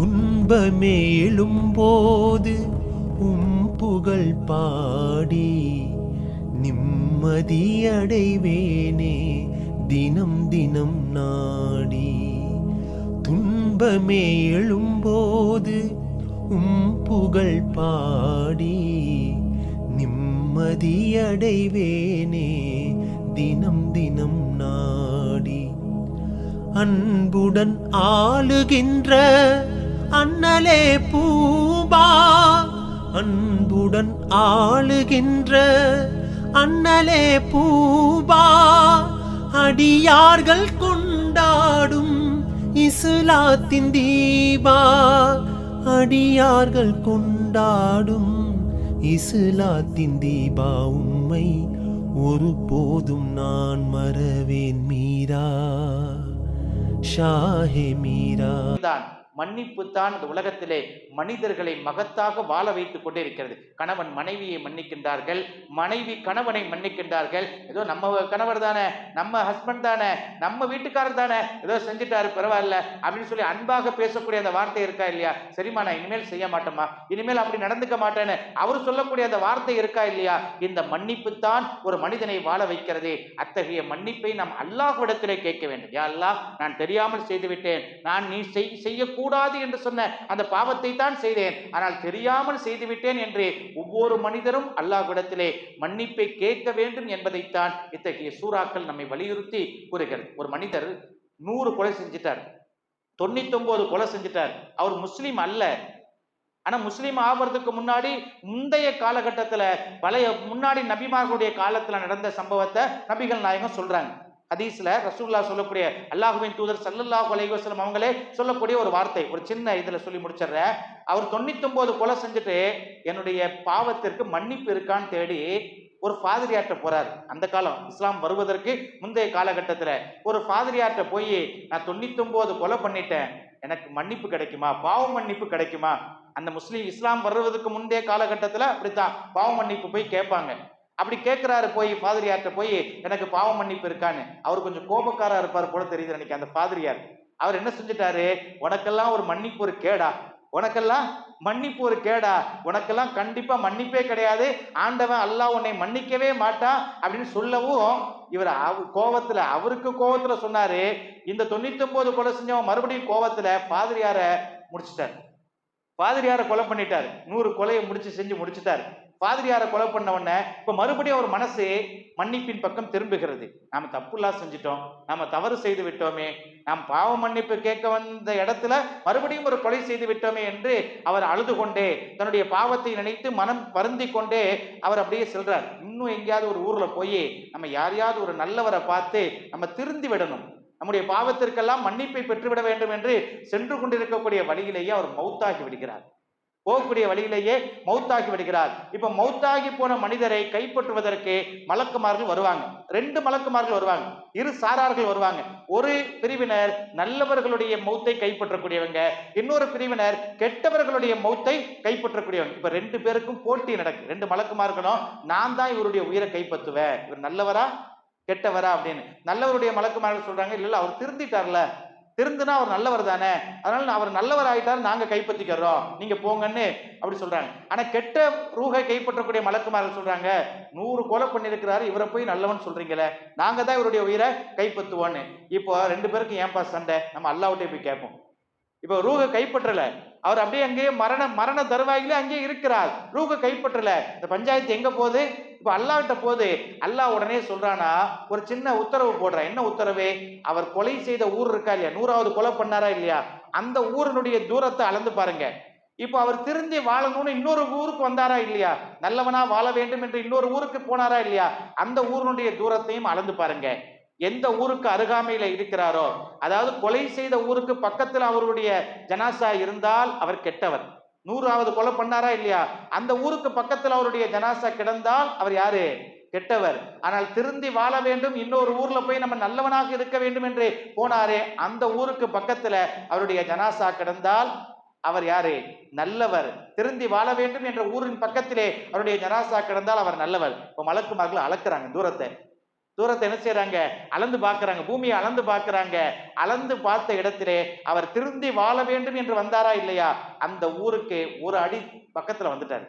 துன்பமே எழும்போது உம் புகழ் பாடி நிம்மதியடைவேனே தினம் தினம் நாடி. துன்பமே எழும்போது உம் புகழ் பாடி நிம்மதியடைவேனே தினம் தினம் நாடி. அன்புடன் ஆளுகின்ற அண்ணலே பூபா. அன்புடன் ஆளுகின்ற அண்ணலே பூபா. அடியார்கள் கொண்டாடும் இஸ்லாத்தின் தீபா. அடியார்கள் கொண்டாடும் இஸ்லாத்தின் தீபா. உம்மை ஒரு போதும் நான் மறவேன் மீரா. ஷாஹே மீரா. தான். மன்னிப்பு தான் இந்த உலகத்திலே மனிதர்களை மகத்தாக வாழ வைத்துக் கொண்டிருக்கிறது. கணவன் மனைவியை மன்னிக்கின்றார்கள் மனைவி கணவனை மன்னிக்கின்றார்கள். ஏதோ நம்ம கணவர் தானே நம்ம ஹஸ்பண்ட் தானே நம்ம வீட்டுக்காரர் தானே ஏதோ செஞ்சுட்டாரு பரவாயில்ல அப்படின்னு சொல்லி அன்பாக பேசக்கூடிய அந்த வார்த்தை இருக்கா இல்லையா? சரிம்மா நான் இனிமேல் செய்ய மாட்டோமா இனிமேல் அப்படி நடந்துக்க மாட்டேன்னு அவர் சொல்லக்கூடிய அந்த வார்த்தை இருக்கா இல்லையா? இந்த மன்னிப்பு தான் ஒரு மனிதனை வாழ வைக்கிறது. அத்தகைய மன்னிப்பை நாம் அல்லாஹ்விடத்திலே கேட்க வேண்டும். யா அல்லாஹ் நான் தெரியாமல் செய்துவிட்டேன் நான் நீ செய் கூடாது என்று சொன்ன அந்த பாவத்தை தான் செய்தேன். ஆனால் தெரியாமல் செய்துவிட்டேன் என்று ஒவ்வொரு மனிதரும் அல்லாஹ்விடத்திலே மன்னிப்பை கேட்க வேண்டும் என்பதைத்தான் இத்தகைய சூறாக்கள் நம்மை வலியுறுத்தி கூறுகிறது. ஒரு மனிதர் நூறு கொலை செஞ்சிட்டார். தொண்ணூத்தொன்பது கொலை செஞ்சிட்டார். அவர் முஸ்லீம் அல்ல. ஆனா முஸ்லீம் ஆவறதுக்கு முன்னாடி முந்தைய காலகட்டத்தில் பழைய முன்னாடி நபிமார்களுடைய காலத்தில் நடந்த சம்பவத்தை நபிகள் நாயகம் சொல்றாங்க. ஹதீஸ்ல ரசூல்லா சொல்லக்கூடிய அல்லாஹுவின் தூதர் சல்லல்லாஹு அலைஹி அவங்களே சொல்லக்கூடிய ஒரு வார்த்தை ஒரு சின்ன இதுல சொல்லி முடிச்சிடுறேன். அவர் தொண்ணூத்தொன்பது கொலை செஞ்சுட்டு என்னுடைய பாவத்திற்கு மன்னிப்பு இருக்கான்னு தேடி ஒரு ஃபாதிரியார்ட்ட போறாரு. அந்த காலம் இஸ்லாம் வருவதற்கு முந்தைய காலகட்டத்தில் ஒரு ஃபாதிரியார்ட்ட போய் நான் தொண்ணூத்தொன்பது கொலை பண்ணிட்டேன் எனக்கு மன்னிப்பு கிடைக்குமா? பாவ மன்னிப்பு கிடைக்குமா? அந்த முஸ்லீம் இஸ்லாம் வருவதற்கு முந்தைய காலகட்டத்தில் அப்படித்தான். பாவ மன்னிப்பு போய் கேட்பாங்க. அப்படி கேட்கிறாரு போய் பாதிரியார்கிட்ட போய் எனக்கு பாவ மன்னிப்பு இருக்கான்னு. அவர் கொஞ்சம் கோபக்காரா இருப்பார் போல தெரியுது அன்னைக்கு அந்த ஃபாதிரியார் அவர் என்ன செஞ்சுட்டாரு? உனக்கெல்லாம் ஒரு மன்னிப்பு ஒரு கேடா. உனக்கெல்லாம் மன்னிப்பு ஒரு கேடா. உனக்கெல்லாம் கண்டிப்பா மன்னிப்பே கிடையாது. ஆண்டவன் அல்லாஹ் உன்னை மன்னிக்கவே மாட்டான். அப்படின்னு சொல்லவும் இவர் அவ கோவத்துல அவருக்கு கோவத்துல சொன்னாரு. இந்த தொண்ணூத்தி ஒன்பது கொலை செஞ்சவன் மறுபடியும் கோவத்துல பாதிரியார முடிச்சிட்டார். பாதிரியாரை கொலை பண்ணிட்டார். நூறு கொலையை முடிச்சு செஞ்சு முடிச்சிட்டாரு. பாதிரியாரை கொலை பண்ண உடனே இப்ப மறுபடியும் ஒரு மனசு மன்னிப்பின் பக்கம் திரும்புகிறது. நாம தப்புலாம் செஞ்சிட்டோம். நாம தவறு செய்து விட்டோமே. நாம் பாவ மன்னிப்பு கேட்க வந்த இடத்துல மறுபடியும் ஒரு கொலை செய்து விட்டோமே என்று அவர் அழுது கொண்டே தன்னுடைய பாவத்தை நினைத்து மனம் வருந்தி கொண்டே அவர் அப்படியே செல்றார். இன்னும் எங்கேயாவது ஒரு ஊர்ல போய் நம்ம யாரையாவது ஒரு நல்லவரை பார்த்து நம்ம திருந்தி விடணும். நம்முடைய பாவத்திற்கெல்லாம் மன்னிப்பை பெற்றுவிட வேண்டும் என்று சென்று கொண்டிருக்கக்கூடிய வழியிலேயே அவர் மௌத்தாகி விடுகிறார். போகக்கூடிய வழியிலேயே மௌத்தாகி விடுகிறார். இப்ப மௌத்தாகி போன மனிதரை கைப்பற்றுவதற்கு மலக்குமார்கள் வருவாங்க. ரெண்டு மலக்குமார்கள் வருவாங்க. இரு சாரார்கள் வருவாங்க. ஒரு பிரிவினர் நல்லவர்களுடைய மௌத்தை கைப்பற்றக்கூடியவங்க இன்னொரு பிரிவினர் கெட்டவர்களுடைய மௌத்தை கைப்பற்றக்கூடியவங்க. இப்ப ரெண்டு பேருக்கும் போட்டி நடக்கு. ரெண்டு மலக்குமார்களும் நான் தான் இவருடைய உயிரை கைப்பற்றுவேன். இவர் நல்லவரா கெட்டவரா? அப்படின்னு. நல்லவருடைய மலக்குமார்கள் சொல்றாங்க இல்ல அவர் திருந்திட்டார்ல. திருந்துனா அவர் நல்லவர் தானே? அதனால அவர் நல்லவர் ஆகிட்டாரு நாங்க கைப்பற்றிக்கிறோம். நீங்க போங்கன்னு அப்படி சொல்றாங்க. ஆனா கெட்ட ரூகை கைப்பற்றக்கூடிய மலக்குமார்கள் சொல்றாங்க நூறு கொலை பண்ணிருக்கிறாரு இவரை போய் நல்லவன் சொல்றீங்களே? நாங்க தான் இவருடைய உயிரை கைப்பற்றுவோன்னு இப்போ ரெண்டு பேருக்கும் ஏன்பா சண்டை? நம்ம அல்லாவிட்டே போய் கேட்போம். இப்போ ரூக கைப்பற்றல. அவர் அப்படியே அங்கேயே மரண மரண தருவாயிலே அங்கேயே இருக்கிறார். ரூக கைப்பற்றல. இந்த பஞ்சாயத்து எங்க போகுது? இப்ப அல்லாவிட்ட போகுது. அல்லாஹ் உடனே சொல்றானா ஒரு சின்ன உத்தரவு போடுறான். என்ன உத்தரவு? அவர் கொலை செய்த ஊர் இருக்கா இல்லையா? நூறாவது கொலை பண்ணாரா இல்லையா? அந்த ஊரினுடைய தூரத்தை அளந்து பாருங்க. இப்போ அவர் திருந்தி வாழணும்னு இன்னொரு ஊருக்கு வந்தாரா இல்லையா? நல்லவனா வாழ வேண்டும் என்று இன்னொரு ஊருக்கு போனாரா இல்லையா? அந்த ஊரினுடைய தூரத்தையும் அளந்து பாருங்க. எந்த ஊருக்கு அருகாமையில் இருக்கிறாரோ அதாவது கொலை செய்த ஊருக்கு பக்கத்தில் அவருடைய ஜனாசா இருந்தால் அவர் கெட்டவர். நூறாவது கொலை பண்ணாரா இல்லையா? அந்த ஊருக்கு பக்கத்தில் அவருடைய ஜனாசா கிடந்தால் அவர் யாரு? கெட்டவர். ஆனால் திருந்தி வாழ வேண்டும் இன்னொரு ஊர்ல போய் நம்ம நல்லவனாக இருக்க வேண்டும் என்று போனாரே அந்த ஊருக்கு பக்கத்துல அவருடைய ஜனாசா கிடந்தால் அவர் யாரு? நல்லவர். திருந்தி வாழ வேண்டும் என்ற ஊரின் பக்கத்திலே அவருடைய ஜனாசா கிடந்தால் அவர் நல்லவர். இப்போ மலக்குமார்கள் அளக்குறாங்க தூரத்தை. தூரத்தை என்ன செய்யறாங்க அளந்து பார்க்கறாங்க. பூமியை அளந்து பார்க்கறாங்க. அளந்து பார்த்த இடத்திலே அவர் திருந்தி வாழ வேண்டும் என்று வந்தாரா இல்லையா? அந்த ஊருக்கு ஒரு அடி பக்கத்துல வந்துட்டாரு.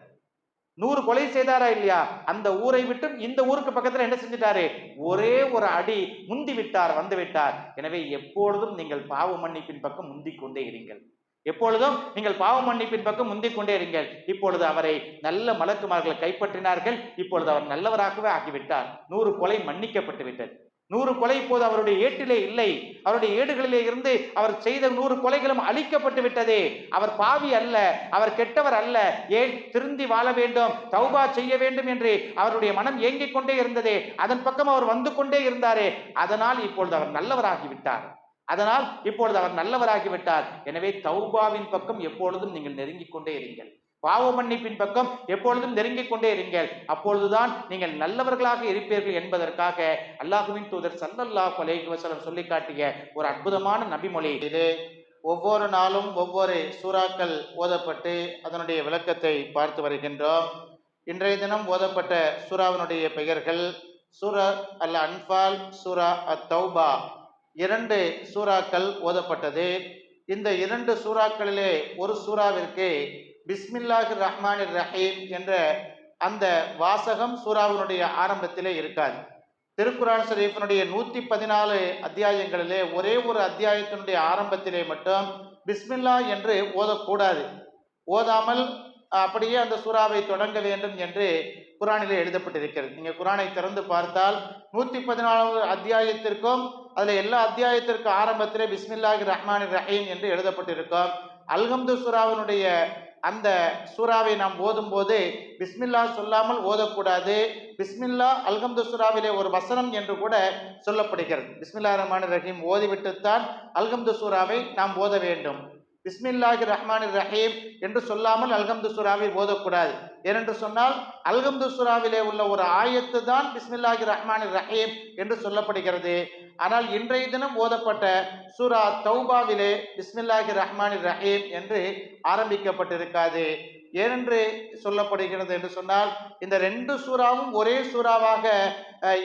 நூறு கொலை செய்தாரா இல்லையா? அந்த ஊரை விட்டு இந்த ஊருக்கு பக்கத்துல என்ன செஞ்சிட்டாரு? ஒரே ஒரு அடி முந்தி விட்டார் வந்து விட்டார். எனவே எப்பொழுதும் நீங்கள் பாவ மன்னிப்பின் பக்கம் முந்திக் கொண்டே இருங்கள். எப்பொழுதும் நீங்கள் பாவ மன்னிப்பின் பக்கம் முந்திக் கொண்டே இருங்கள். இப்பொழுது அவரை நல்ல மலக்குமார்களை கைப்பற்றினார்கள். இப்பொழுது அவர் நல்லவராகவே ஆகிவிட்டார். நூறு கொலை மன்னிக்கப்பட்டு விட்டது. நூறு கொலை இப்போது அவருடைய ஏட்டிலே இல்லை. அவருடைய ஏடுகளிலே இருந்து அவர் செய்த நூறு கொலைகளும் அழிக்கப்பட்டு விட்டதே. அவர் பாவி அல்ல. அவர் கெட்டவர் அல்ல. ஏன் திருந்தி வாழ வேண்டும்? தௌபா செய்ய வேண்டும் என்று அவருடைய மனம் ஏங்கிக் கொண்டே இருந்ததே. அதன் பக்கம் அவர் வந்து கொண்டே இருந்தாரே. அதனால் இப்பொழுது அவர் நல்லவராகிவிட்டார். அதனால் இப்பொழுது அவர் நல்லவராகி விட்டார் எனவே தௌபாவின் பக்கம் எப்பொழுதும் நீங்கள் நெருங்கிக் கொண்டே இருங்கள். பாவ மன்னிப்பின் பக்கம் எப்பொழுதும் நெருங்கிக் கொண்டே இருங்கள். அப்பொழுதுதான் நீங்கள் நல்லவர்களாக இருப்பீர்கள் என்பதற்காக அல்லாஹுவின் தூதர் சல்லல்லா அலைஹி சொல்லி காட்டிய ஒரு அற்புதமான நபிமொழி இது. ஒவ்வொரு நாளும் ஒவ்வொரு சூறாக்கள் ஓதப்பட்டு அதனுடைய விளக்கத்தை பார்த்து வருகின்றோம். இன்றைய தினம் ஓதப்பட்ட சூறாவினுடைய பெயர்கள் சூரா அல் அன்பால் சூரா அத் தௌபா இரண்டு சூறாக்கள் ஓதப்பட்டது. இந்த இரண்டு சூறாக்களிலே ஒரு சூறாவிற்கு பிஸ்மில்லாஹிர் ரஹ்மான் ரஹீம் என்ற அந்த வாசகம் சூறாவினுடைய ஆரம்பத்திலே இருக்காது. திருக்குரான் ஷரீஃபினுடைய நூற்றி பதினாலு அத்தியாயங்களிலே ஒரே ஒரு அத்தியாயத்தினுடைய ஆரம்பத்திலே மட்டும் பிஸ்மில்லா என்று ஓதக்கூடாது. ஓதாமல் அப்படியே அந்த சூறாவை தொடங்க வேண்டும் என்று குரானிலே எழுதப்பட்டிருக்கிறது. நீங்கள் குரானை திறந்து பார்த்தால் நூற்றி பதினாலாவது அத்தியாயத்திற்கும் அதில் எல்லா அத்தியாயத்திற்கு ஆரம்பத்திலே பிஸ்மில்லாஹி ரஹ்மான் ரஹீம் என்று எழுதப்பட்டிருக்கும். அல்ஹம்து சுராவினுடைய அந்த சூறாவை நாம் ஓதும்போது பிஸ்மில்லா சொல்லாமல் ஓதக்கூடாது. பிஸ்மில்லா அல்ஹம்து சூறாவிலே ஒரு வசனம் என்று கூட சொல்லப்படுகிறது. பிஸ்மில்லா ரஹ்மான் ரஹீம் ஓதிவிட்டுத்தான் அல்ஹம்து சூறாவை நாம் ஓத வேண்டும். பிஸ்மில்லாஹி ரஹ்மான் ரஹீம் என்று சொல்லாமல் அல்கம்து சூறாவை ஓதக்கூடாது. ஏனென்று சொன்னால் அல்கம்து சுராவிலே உள்ள ஒரு ஆயத்து தான் பிஸ்மில்லாஹி ரஹ்மான் ரஹீம் என்று சொல்லப்படுகிறது. ஆனால் இன்றைய தினம் ஓதப்பட்ட சூரா தௌபாவிலே பிஸ்மில்லாஹி ரஹ்மான் ரஹீம் என்று ஆரம்பிக்கப்பட்டிருக்காது. ஏனென்று சொல்லப்படுகிறது என்று சொன்னால் இந்த ரெண்டு சூறாவும் ஒரே சூறாவாக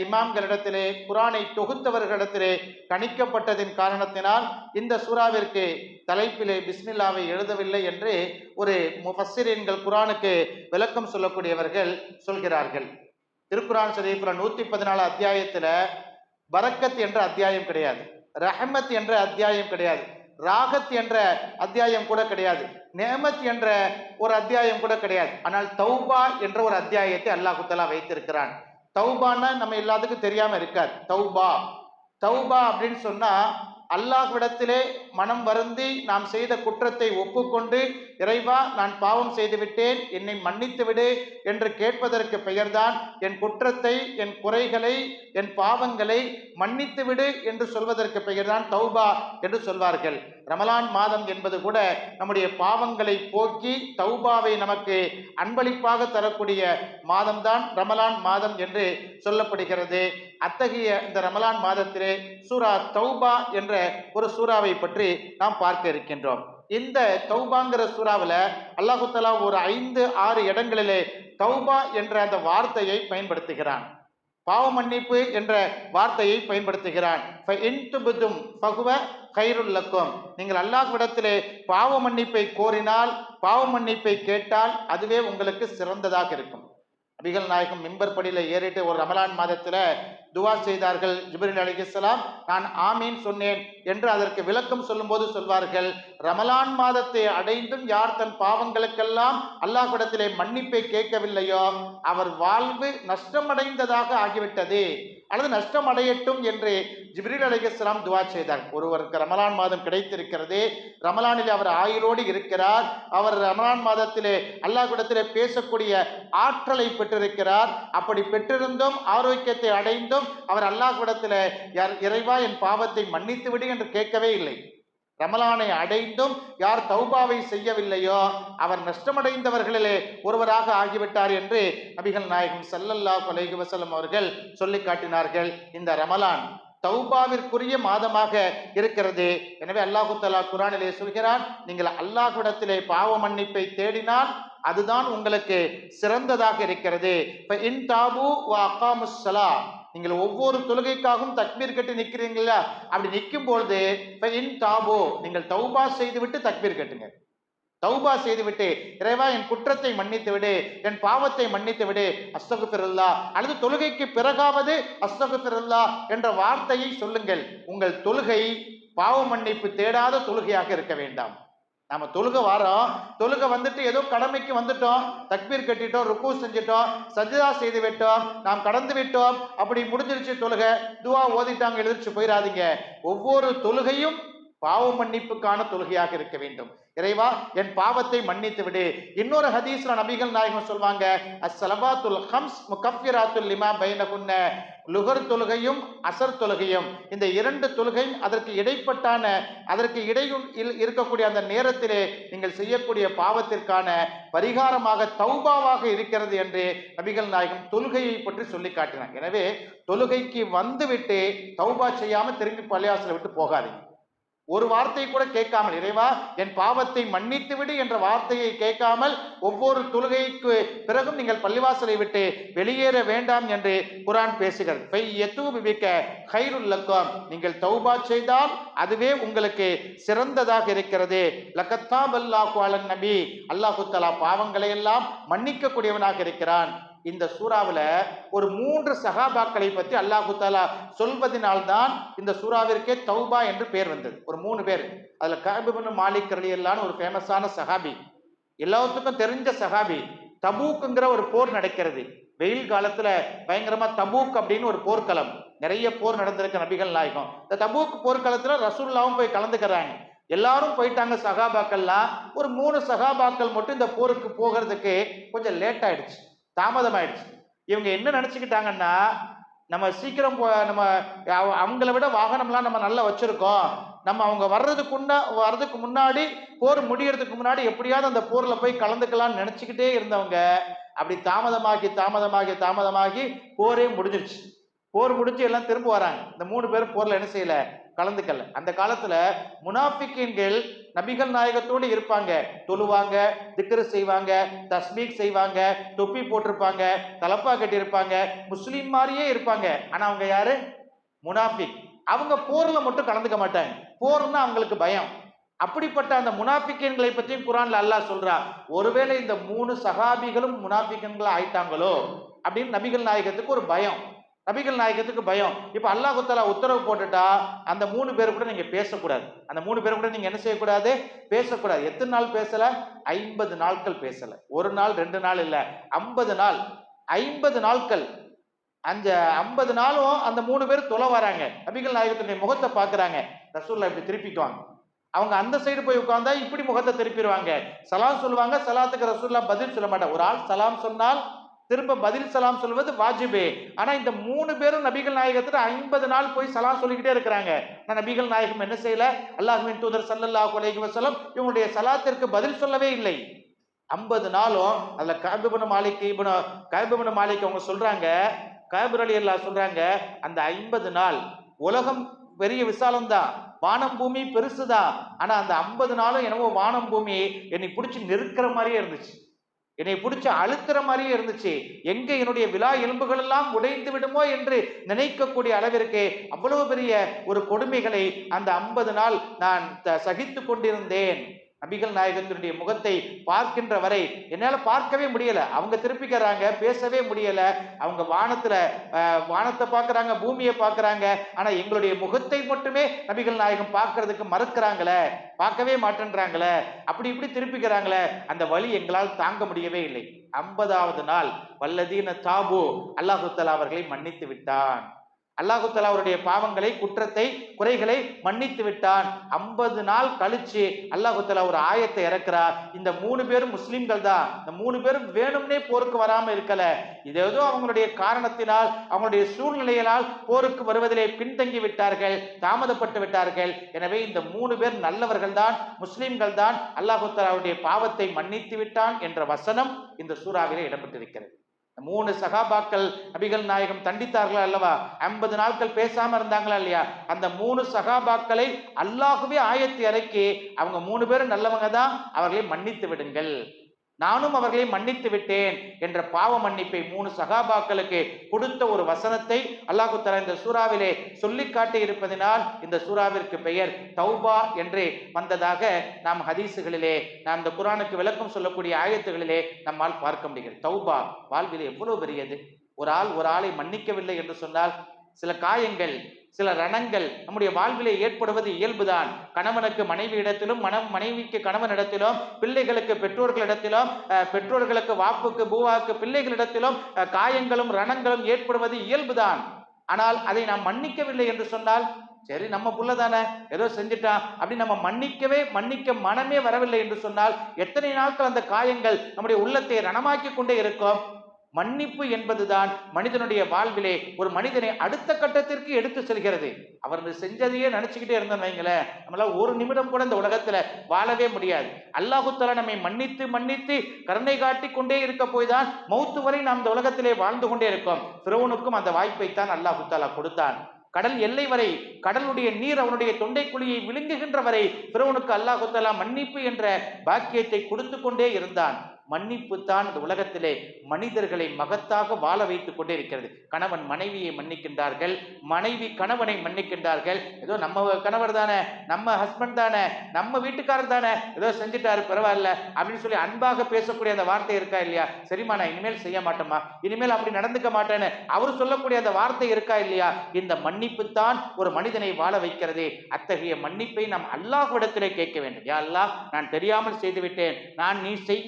இமாம்களிடத்திலே குரானை தொகுத்தவர்களிடத்திலே கணிக்கப்பட்டதின் காரணத்தினால் இந்த சூறாவிற்கு தலைப்பிலே பிஸ்மில்லாவை எழுதவில்லை என்று ஒரு முஃபஸ்ஸிரீன்கள் குரானுக்கு விளக்கம் சொல்லக்கூடியவர்கள் சொல்கிறார்கள். திருக்குரான் ஷரீஃபில் நூற்றி பதினாலு அத்தியாயத்தில் பரக்கத் என்ற அத்தியாயம் கிடையாது ரஹமத் என்ற அத்தியாயம் கிடையாது ராகத் என்ற அத்தியாயம் கூட கிடையாது நேமத் என்ற ஒரு அத்தியாயம் கூட கிடையாது. ஆனால் தௌபா என்ற ஒரு அத்தியாயத்தை அல்லாஹுத்தலா வைத்திருக்கிறான். தௌபான்னா நம்ம எல்லாத்துக்கும் தெரியாம இருக்காது. தௌபா. தௌபா அப்படின்னு சொன்னா அல்லாஹ்விடத்திலே மனம் வருந்தி நாம் செய்த குற்றத்தை ஒப்புக்கொண்டு இறைவா நான் பாவம் செய்துவிட்டேன் என்னை மன்னித்து விடு என்று கேட்பதற்கு பெயர்தான் என் குற்றத்தை என் குறைகளை என் பாவங்களை மன்னித்து விடு என்று சொல்வதற்கு பெயர்தான் தௌபா என்று சொல்வார்கள். ரமலான் மாதம் என்பது கூட நம்முடைய பாவங்களை போக்கி தௌபாவை நமக்கு அன்பளிப்பாக தரக்கூடிய மாதம்தான் ரமலான் மாதம் என்று சொல்லப்படுகிறது. அத்தகைய இந்த ரமலான் மாதத்திலே சூரா தௌபா என்ற ஒரு சூறாவை பற்றி நாம் பார்க்க இருக்கின்றோம். இந்த தௌபாங்கிற சூறாவில் அல்லாஹுத்தலா ஒரு ஐந்து ஆறு இடங்களிலே தௌபா என்ற அந்த வார்த்தையை பயன்படுத்துகிறான். பாவ மன்னிப்பு என்ற வார்த்தையை பயன்படுத்துகிறான். பகுவ கைருல்லக்கும் நீங்கள் அல்லாஹ்விடத்திலே பாவ மன்னிப்பை கோரினால் பாவ மன்னிப்பை கேட்டால் அதுவே உங்களுக்கு சிறந்ததாக இருக்கும். நபிகள் நாயகம் மிம்பர் படியில் ஏறிட்டு ஒரு ரமலான் மாதத்தில் துவா செய்தார்கள் ஜிப்ரில் அலிகலாம் நான் ஆமீன் சொன்னேன் என்று அதற்கு விளக்கம் சொல்லும்போது சொல்வார்கள் ரமலான் மாதத்தை அடைந்தும் யார் தன் பாவங்களுக்கெல்லாம் அல்லாஹ்விடத்திலே மன்னிப்பை கேட்கவில்லையோ அவர் வாழ்வு நஷ்டமடைந்ததாக ஆகிவிட்டது. அல்லது நஷ்டம் அடையட்டும் என்று ஜிப்ரீல் அலிகஸ்லாம் துவா செய்தார். ஒருவருக்கு ரமலான் மாதம் கிடைத்திருக்கிறது ரமலானில் அவர் ஆயுளோடு இருக்கிறார் அவர் ரமலான் மாதத்திலே அல்லாஹ்விடத்திலே பேசக்கூடிய ஆற்றலை பெற்றிருக்கிறார். அப்படி பெற்றிருந்தும் ஆரோக்கியத்தை அடைந்தும் அவர் அல்லாஹ்விடத்திலே யார் இறைவா என் பாவத்தை மன்னித்து விடு என்று கேட்கவே இல்லை. ரமலானை அடைந்தும் யார் தௌபாவை செய்யவில்லையோ அவர் நஷ்டமடைந்தவர்களிலே ஒருவராக ஆகிவிட்டார் என்று நபிகள் நாயகம் சல்லல்லா கொலைகு வசலம் அவர்கள் சொல்லி காட்டினார்கள். இந்த ரமலான் தௌபாவிற்குரிய மாதமாக இருக்கிறது. எனவே அல்லாஹு தலா குரானிலே சொல்கிறான் நீங்கள் அல்லாஹுடத்திலே பாவ மன்னிப்பை தேடினால் அதுதான் உங்களுக்கு சிறந்ததாக இருக்கிறது. இப்போ இன் தாபு வ அகாமுஸ் நீங்கள் ஒவ்வொரு தொழுகைக்காகவும் தக்பீர் கட்டி நிற்கிறீங்களா? அப்படி நிற்கும் பொழுது இன் தாபோ நீங்கள் தௌபா செய்துவிட்டு தக்பீர் கட்டுங்க தௌபா செய்துவிட்டு இறைவா என் குற்றத்தை மன்னித்து விடு என் பாவத்தை மன்னித்து விடு அஸ்தகுபிரல்லா அல்லது தொழுகைக்கு பிறகாவது அஸ்தகுபிரல்லா என்ற வார்த்தையை சொல்லுங்கள். உங்கள் தொழுகை பாவ மன்னிப்பு தேடாத தொழுகையாக இருக்க வேண்டாம். நாம தொழுக வாரோம். தொழுக வந்துட்டு ஏதோ கடமைக்கு வந்துட்டோம். தக்பீர் கட்டிட்டோம் ருக்கு செஞ்சிட்டோம் சஜிதா செய்து விட்டோம் நாம் கடந்து விட்டோம். அப்படி முடிஞ்சிருச்சு தொழுக. துவா ஓதிட்டாங்க எழுதிச்சு போயிடாதீங்க ஒவ்வொரு தொழுகையும் பாவ மன்னிப்புக்கான தொழுகையாக இருக்க வேண்டும். இறைவா என் பாவத்தை மன்னித்து விடு. இன்னொரு ஹதீஸ்ல நபிகள் நாயகம் சொல்வாங்க அஸ்ஸலவாத்துல் ஹம்ஸ் முகஃபிராத்துல் லிமா பைனகுன்ன. லுகர் தொழுகையும் அசர் தொழுகையும் இந்த இரண்டு தொழுகையும் அதற்கு இடைப்பட்டான அதற்கு இடையும் இல்- இருக்கக்கூடிய அந்த நேரத்திலே நீங்கள் செய்யக்கூடிய பாவத்திற்கான பரிகாரமாக தௌபாவாக இருக்கிறது என்று நபிகள் நாயகம் தொழுகையை பற்றி சொல்லி காட்டினார். எனவே தொழுகைக்கு வந்துவிட்டு தௌபா செய்யாமல் திரும்பி பள்ளியாசலை விட்டு போகாதீங்க. ஒரு வார்த்தை கூட கேட்காமல் இறைவா என் பாவத்தை மன்னித்து விடு என்ற வார்த்தையை கேட்காமல் ஒவ்வொரு தொழுகைக்கு பிறகும் நீங்கள் பள்ளிவாசலை விட்டு வெளியேற வேண்டாம் என்று குரான் பேசுகிறது. ஃபை கைருல் நீங்கள் தௌபா செய்தால் அதுவே உங்களுக்கு சிறந்ததாக இருக்கிறது. லக்கத்தாப் அல்லாஹு அலன் நபி. அல்லாஹு தலா பாவங்களை எல்லாம் மன்னிக்கக்கூடியவனாக இருக்கிறான். இந்த சூறாவில் ஒரு மூன்று சகாபாக்களை பற்றி அல்லாஹு தாலா சொல்வதனால்தான் இந்த சூறாவிற்கே தௌபா என்று பேர் வந்தது. ஒரு மூணு பேர். அதில் கஹபிபுன் மாலிக் ரலியல்லான்னு ஒரு ஃபேமஸான சஹாபி. எல்லாத்துக்கும் தெரிஞ்ச சஹாபி. தபூக்குங்கிற ஒரு போர் நடக்கிறது. வெயில் காலத்தில் பயங்கரமாக தபூக் அப்படின்னு ஒரு போர்க்களம். நிறைய போர் நடந்திருக்க நபிகள் நாயகம். இந்த தபூக் போர்க்களத்தில் ரசூல்லாவும் போய் கலந்துக்கிறாங்க. எல்லாரும் போயிட்டாங்க சகாபாக்கள்லாம். ஒரு மூணு சகாபாக்கள் மட்டும் இந்த போருக்கு போகிறதுக்கு கொஞ்சம் லேட் ஆயிடுச்சு. தாமதம் ஆயிடுச்சு இவங்க என்ன நினைச்சுக்கிட்டாங்கன்னா நம்ம சீக்கிரம் போ நம்ம அவங்கள விட வாகனம்லாம் நம்ம நல்லா வச்சிருக்கோம். நம்ம அவங்க வர்றதுக்குன்னா வர்றதுக்கு முன்னாடி போர் முடியறதுக்கு முன்னாடி எப்படியாவது அந்த போர்ல போய் கலந்துக்கலாம்னு நினைச்சுக்கிட்டே இருந்தவங்க அப்படி தாமதமாகி தாமதமாகி தாமதமாகி போரே முடிஞ்சிருச்சு. போர் முடிஞ்சு எல்லாம் திரும்ப வராங்க. இந்த மூணு பேரும் போர்ல என்ன செய்யல? கலந்துக்கல. அந்த காலத்துல முனாஃபிக்கின்கள் நபிகள் நாயகத்தோடு இருப்பாங்க. தொழுவாங்க திக்கரு செய்வாங்க தஸ்மீக் செய்வாங்க தொப்பி போட்டிருப்பாங்க தலப்பா கட்டியிருப்பாங்க. முஸ்லீம் மாதிரியே இருப்பாங்க. ஆனா அவங்க யாரு? முனாஃபிக். அவங்க போர்ல மட்டும் கலந்துக்க மாட்டாங்க. போர்னா அவங்களுக்கு பயம். அப்படிப்பட்ட அந்த முனாஃபிக்கன்களை பற்றியும் குரான்ல அல்லாஹ் சொல்றா. ஒருவேளை இந்த மூணு சகாபிகளும் முனாஃபிக்கன்களா ஆயிட்டாங்களோ அப்படின்னு நபிகள் நாயகத்துக்கு ஒரு பயம். நபிகள் நாயகத்துக்கு பயம். இப்போ அல்லாஹ் தஆலா உத்தரவு போட்டுட்டா அந்த மூணு பேர் கூட நீங்கள் பேசக்கூடாது. அந்த மூணு பேர் கூட நீங்கள் என்ன செய்யக்கூடாது? பேசக்கூடாது. எத்தனை நாள் பேசலை? ஐம்பது நாட்கள் பேசலை. ஒரு நாள் ரெண்டு நாள் இல்லை. ஐம்பது நாள். ஐம்பது நாட்கள். அந்த ஐம்பது நாளும் அந்த மூணு பேர் தொலை வராங்க. நபிகள் நாயகத்தினுடைய முகத்தை பார்க்குறாங்க. ரசூல்லா இப்படி திருப்பிக்குவாங்க அவங்க அந்த சைடு போய் உட்காந்தா இப்படி முகத்தை திருப்பிடுவாங்க சலாம் சொல்லுவாங்க. சலாத்துக்கு ரசூல்லா பதில் சொல்ல மாட்டாங்க ஒரு ஆள் சலாம் சொன்னால் திரும்ப பதில் சலாம் சொல்வது வாஜிபே. ஆனா இந்த மூணு பேரும் நபிகள் நாயகத்துல ஐம்பது நாள் போய் சலாம் சொல்லிக்கிட்டே இருக்கிறாங்க. ஆனா நபிகள் நாயகம் என்ன செய்யல? அல்லாஹ்வின் தூதர் சல்லல்லாஹ் அலைஹி வசலம் இவங்களுடைய சலாத்திற்கு பதில் சொல்லவே இல்லை. ஐம்பது நாளும் அதுல காபிபுன மாலிக் இபுன காபிபுன மாலிக் அவங்க சொல்றாங்க காபிர் அலி அல்லா சொல்றாங்க அந்த ஐம்பது நாள் உலகம் பெரிய விசாலம் தான் வானம் பூமி பெருசுதான் ஆனா அந்த ஐம்பது நாளும் என்னவோ வானம் பூமி என்னை பிடிச்சி நெருக்கிற மாதிரியே இருந்துச்சு. என்னை பிடிச்சி அழுத்துற மாதிரியே இருந்துச்சு. எங்க என்னுடைய விழா எலும்புகள் எல்லாம் உடைந்து விடுமோ என்று நினைக்கக்கூடிய அளவிற்கு அவ்வளவு பெரிய ஒரு கொடுமைகளை அந்த ஐம்பது நாள் நான் த- சகித்து கொண்டிருந்தேன். நபிகள் நாயகத்தினுடைய முகத்தை பார்க்கின்ற வரை என்னால் பார்க்கவே முடியல. அவங்க திருப்பிக்கிறாங்க பேசவே முடியல. அவங்க வானத்துல வானத்தை பார்க்குறாங்க பூமியை பார்க்குறாங்க. ஆனா எங்களுடைய முகத்தை மட்டுமே நபிகள் நாயகம் பார்க்கறதுக்கு மறுக்கிறாங்களே பார்க்கவே மாட்டேன்றாங்களே அப்படி இப்படி திருப்பிக்கிறாங்களே அந்த வழி எங்களால் தாங்க முடியவே இல்லை. ஐம்பதாவது நாள் வல்லதீன தாபு அல்லாஹு அவர்களை மன்னித்து விட்டான். அல்லாஹுத்தலா அவருடைய பாவங்களை குற்றத்தை குறைகளை மன்னித்து விட்டான். ஐம்பது நாள் கழிச்சு அல்லாஹு ஒரு ஆயத்தை இறக்குறார். இந்த மூணு பேரும் முஸ்லீம்கள் தான். இந்த மூணு பேரும் வேணும்னே போருக்கு வராமல் இருக்கல. இது ஏதோ அவங்களுடைய காரணத்தினால் அவங்களுடைய சூழ்நிலையினால் போருக்கு வருவதிலே பின்தங்கி விட்டார்கள் தாமதப்பட்டு விட்டார்கள். எனவே இந்த மூணு பேர் நல்லவர்கள் தான் முஸ்லீம்கள் தான். அல்லாஹு பாவத்தை மன்னித்து விட்டான் என்ற வசனம் இந்த சூறாவிலே இடம்பெற்றிருக்கிறது. மூணு சகாபாக்கள் நபிகள் நாயகம் தண்டித்தார்களா அல்லவா? ஐம்பது நாட்கள் பேசாம இருந்தாங்களா இல்லையா? அந்த மூணு சகாபாக்களை அல்லாஹுவே ஆயத்தி இறக்கி அவங்க மூணு பேரும் நல்லவங்க தான் அவர்களை மன்னித்து விடுங்கள். நானும் அவர்களை மன்னித்து விட்டேன் என்ற பாவ மன்னிப்பை மூணு சகாபாக்களுக்கு கொடுத்த ஒரு வசனத்தை அல்லாஹு தலா இந்த சூறாவிலே சொல்லி காட்டி இருப்பதினால் இந்த சூறாவிற்கு பெயர் தௌபா என்று வந்ததாக நாம் ஹதீஸுகளிலே நாம் இந்த குரானுக்கு விளக்கம் சொல்லக்கூடிய ஆயத்துகளிலே நம்மால் பார்க்க முடிகிறது. தௌபா வாழ்வில் எவ்வளவு பெரியது? ஒரு ஆள் ஒரு ஆளை மன்னிக்கவில்லை என்று சொன்னால் சில காயங்கள் சில ரணங்கள் நம்முடைய வாழ்விலே ஏற்படுவது இயல்புதான். கணவனுக்கு மனைவி இடத்திலும் மனம் மனைவிக்கு கணவன் இடத்திலும் பிள்ளைகளுக்கு பெற்றோர்களிடத்திலும் பெற்றோர்களுக்கு வாப்புக்கு பூவாக்கு பிள்ளைகளிடத்திலும் காயங்களும் ரணங்களும் ஏற்படுவது இயல்புதான். ஆனால் அதை நாம் மன்னிக்கவில்லை என்று சொன்னால் சரி நம்ம புள்ள தானே ஏதோ செஞ்சுட்டான் அப்படி நம்ம மன்னிக்கவே மன்னிக்க மனமே வரவில்லை என்று சொன்னால் எத்தனை நாட்கள் அந்த காயங்கள் நம்முடைய உள்ளத்தை ரணமாக்கி கொண்டே இருக்கும்? மன்னிப்பு என்பதுதான் மனிதனுடைய வாழ்விலே ஒரு மனிதனை அடுத்த கட்டத்திற்கு எடுத்து செல்கிறது. அவர் செஞ்சதையே நினைச்சுக்கிட்டே இருந்தோம் வைங்களேன். நம்மளால ஒரு நிமிடம் கூட இந்த உலகத்துல வாழவே முடியாது. அல்லாஹுத்தால நம்மை மன்னித்து மன்னித்து கருணை காட்டி கொண்டே இருக்க போய் தான் மௌத்து வரை நாம் இந்த உலகத்திலே வாழ்ந்து கொண்டே இருக்கோம். பிறவனுக்கும் அந்த வாய்ப்பை தான் அல்லாஹுத்தாலா கொடுத்தான். கடல் எல்லை வரை கடலுடைய நீர் அவனுடைய தொண்டை குழியை விழுங்குகின்ற வரை பிறவனுக்கு அல்லாஹு மன்னிப்பு என்ற பாக்கியத்தை கொடுத்து கொண்டே இருந்தான். மன்னிப்பு தான் இந்த உலகத்திலே மனிதர்களை மகத்தாக வாழ வைத்துக் கொண்டே இருக்கிறது கணவன் மனைவியை மன்னிக்கின்றார்கள் மனைவி கணவனை மன்னிக்கின்றார்கள். ஏதோ நம்ம கணவர் தானே நம்ம ஹஸ்பண்ட் தானே நம்ம வீட்டுக்காரர் தானே ஏதோ செஞ்சுட்டாரு பரவாயில்ல அப்படின்னு சொல்லி அன்பாக பேசக்கூடிய அந்த வார்த்தை இருக்கா இல்லையா? சரிம்மா நான் இனிமேல் செய்ய மாட்டோமா இனிமேல் அப்படி நடந்துக்க மாட்டேன்னு அவர் சொல்லக்கூடிய அந்த வார்த்தை இருக்கா இல்லையா? இந்த மன்னிப்பு தான் ஒரு மனிதனை வாழ வைக்கிறது. அத்தகைய மன்னிப்பை நாம் அல்லாஹ்விடத்திலே கேட்க வேண்டும். யா அல்லாஹ் நான் தெரியாமல் செய்துவிட்டேன் நான் நீ செய்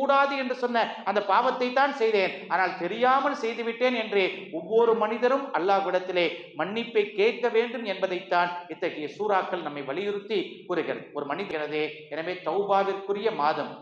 கூடாது என்று சொன்ன அந்த பாவத்தை தான் செய்தேன். ஆனால் தெரியாமல் செய்துவிட்டேன் என்று ஒவ்வொரு மனிதரும் அல்லாஹ்விடத்திலே மன்னிப்பை கேட்க வேண்டும் என்பதைத்தான் இத்தகைய சூறாக்கள் நம்மை வலியுறுத்தி கூறுகிறது. ஒரு மனிதனது எனவே தௌபாவிற்குரிய மாதம்.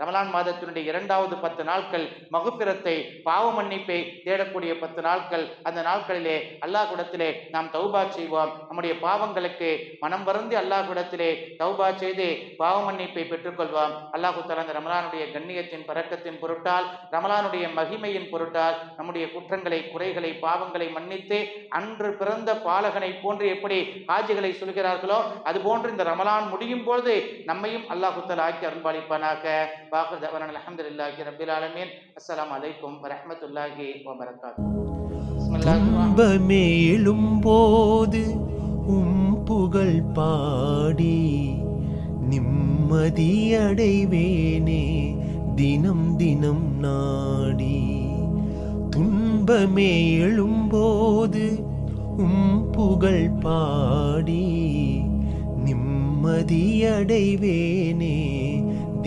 ரமலான் மாதத்தினுடைய இரண்டாவது பத்து நாட்கள் மகுப்பிரத்தை பாவ மன்னிப்பை தேடக்கூடிய பத்து நாட்கள். அந்த நாட்களிலே அல்லாஹ்விடத்திலே நாம் தௌபா செய்வோம். நம்முடைய பாவங்களுக்கு மனம் வருந்தி அல்லாஹ்விடத்திலே தௌபா செய்து பாவ மன்னிப்பை பெற்றுக்கொள்வோம். அல்லாஹு தலா அந்த ரமலானுடைய கண்ணியத்தின் பறக்கத்தின் பொருட்டால் ரமலானுடைய மகிமையின் பொருட்டால் நம்முடைய குற்றங்களை குறைகளை பாவங்களை மன்னித்து அன்று பிறந்த பாலகனை போன்று எப்படி ஹாஜிகளை சொல்கிறார்களோ அதுபோன்று இந்த ரமலான் முடியும் பொழுது நம்மையும் அல்லாஹு தஆலா ஆக்கி அருள்பாலிப்பானாக வாக்குர் தவறான அல்ஹம்துலில்லாஹி ரப்பில் ஆலமீன். அஸ்ஸலாமு அலைக்கும் வரஹ்மத்துல்லாஹி வபரகாத்துஹு பிஸ்மில்லாஹிர் ரஹ்மானிர் உம் புகழ் பாடி நிம்மதியடைவேனே தினம் தினம் நாடி. துன்பமே எழும்போது உம் புகழ் பாடி நிம்மதியடைவேனே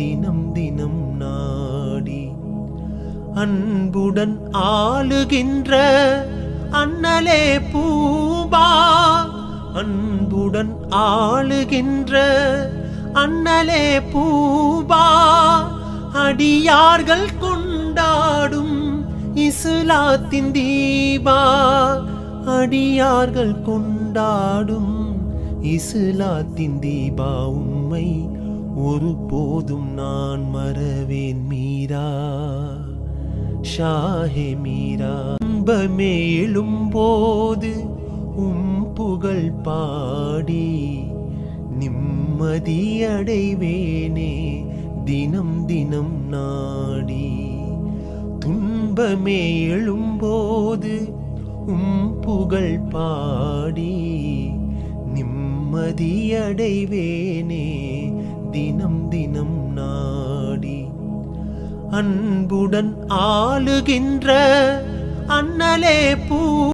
தினம் தினம் நாடி அன்புடன் ஆளுகின்ற அண்ணலே பூபா. அன்புடன் ஆளுகின்ற அண்ணலே பூபா. அடியார்கள் கொண்டாடும் இஸ்லாத்தின் தீபா. அடியார்கள் கொண்டாடும் இஸ்லாத்தின் தீபா உம்மை ஒரு போதும் நான் மறவேன் மீரா. ஷாஹே மீரா. இன்பமே எழும்போது உம் புகழ் பாடி. நிம்மதியடைவேனே தினம் தினம் நாடி. துன்பமே எழும்போது உம் புகழ் பாடி. நிம்மதியடைவேனே தினம் தினம் நாடி அன்புடன் ஆளுகின்ற அண்ணலே பூ